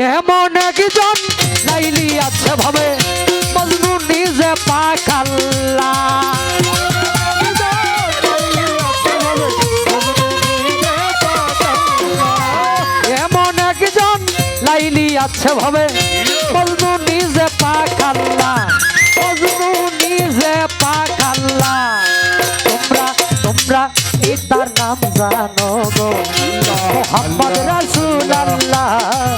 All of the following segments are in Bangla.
এমন একজন লাইলি আছে ভাবে? মজনু নিজে পাকাল্লা। এমন একজন লাইলি আছে ভাবে? মজনু নিজে পাকাল্লা। মজনু নিজে পাকাল্লা। তোমরা তোমরা তার নাম জানো গো। মোহাম্মদ রাসূল আল্লাহ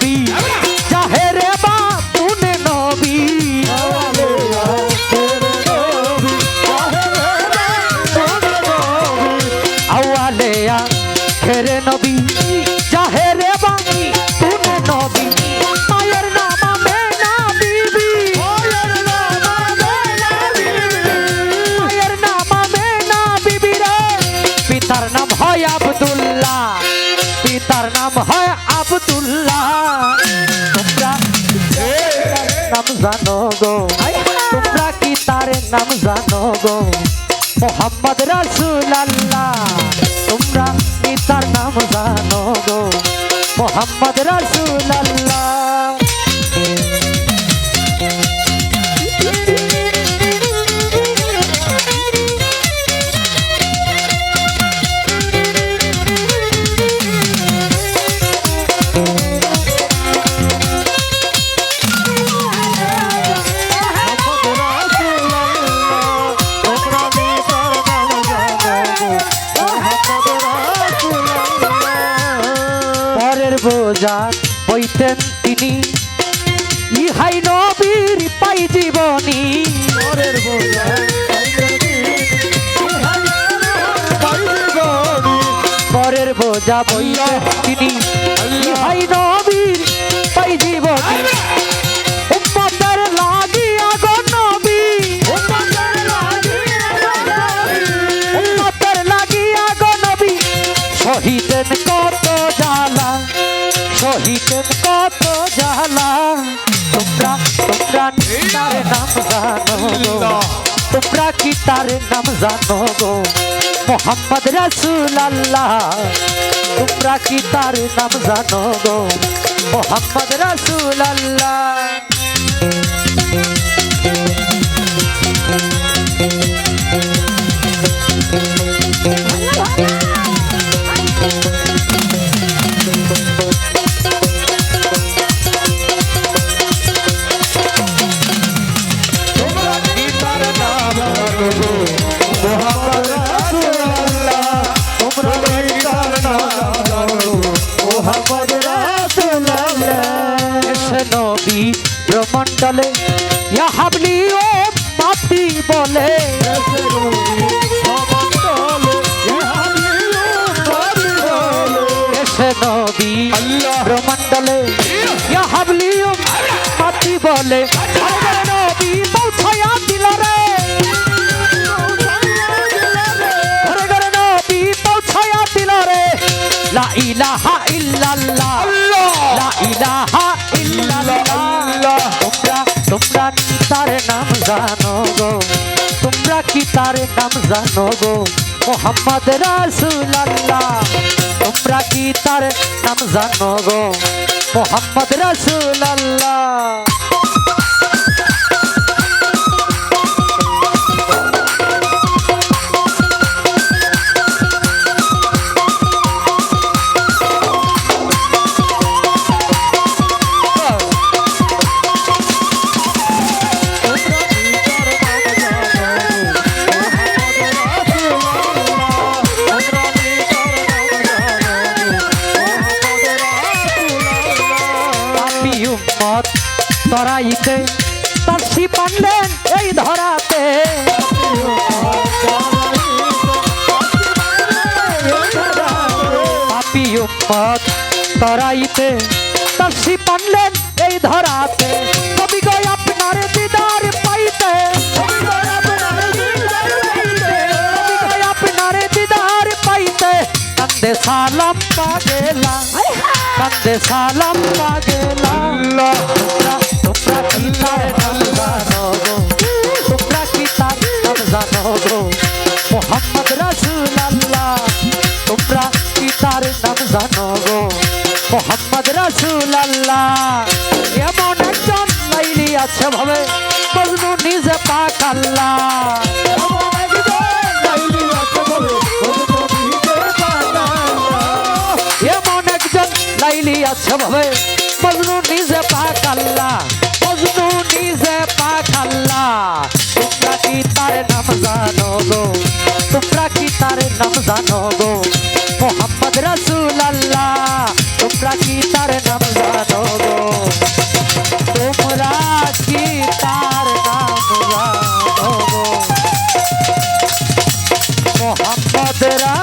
নবী। জাহেরে বা তুনে নবী। আওয়ালেয়া হেরে নবী নবী। মায়ের নাম মেনা বিবি মায়ের নাম মেনা বিবি রে হয় নাম জানো গো। মোহাম্মদ রাসূল আল্লাহ তোমরা কি তার নাম জানো গো। মোহাম্মদ রাসূল আল্লাহ বইতেন তিনি। ইহাই নবীর পাই জীবনী। পরের বোঝা বইতেন তিনি। ইহাই নবীর পাই জীবনী। শহীদের শহীদের কত জ্বালা? তোমরা তোমরা তার নাম জানো গো। তোমরা কি তার নাম জানো গো? মোহাম্মদ রাসূল আল্লাহ তোমরা কি তার নাম জানো গো? মোহাম্মদ রাসূল আল্লাহ ইয়া হাবলি ও মাতি বলে নবী ব্রহ্মণ্ডলে হাবলি ও মাতি বলে ইলাহা ইল্লাল্লাহ। লা ইলাহা ইল্লাল্লাহ। তোমরা তোমরা কি তার নাম জানো গো? তোমরা কি তার নাম জানো গো? মোহাম্মদ রাসূলুল্লাহ। তোমরা কি তার নাম জানো গো? মোহাম্মদ রাসূলুল্লাহ। হাতে তাপসি পান্ডেন এই ধরাতে। পাপি উম্মত তরাইতে তাপসি পান্ডেন এই ধরাতে। কবি গয় আপনার দিদার পাইতে। কান্দে সালাম পাগেলা কান্দে সালাম পাগেলা। মোহাম্মদ রাসূল আল্লাহ এমন একজন লাইলি আছে ভাবে মজনু নিজে পাক আল্লাহ। এমন একজন লাইলি আছে ভাবে মজনু নিজে পাক আল্লাহ। মজনু নিজে পাক আল্লাহ। তোমরা কি তার নাম জানো গো? তোমরা কি তার নাম জানো গো? মোহাম্মদ রসুল আল্লাহ তোমরা কি তার নাম জানো গো? তোমরা কি তার নাম জানো গো? মোহাম্মদ রা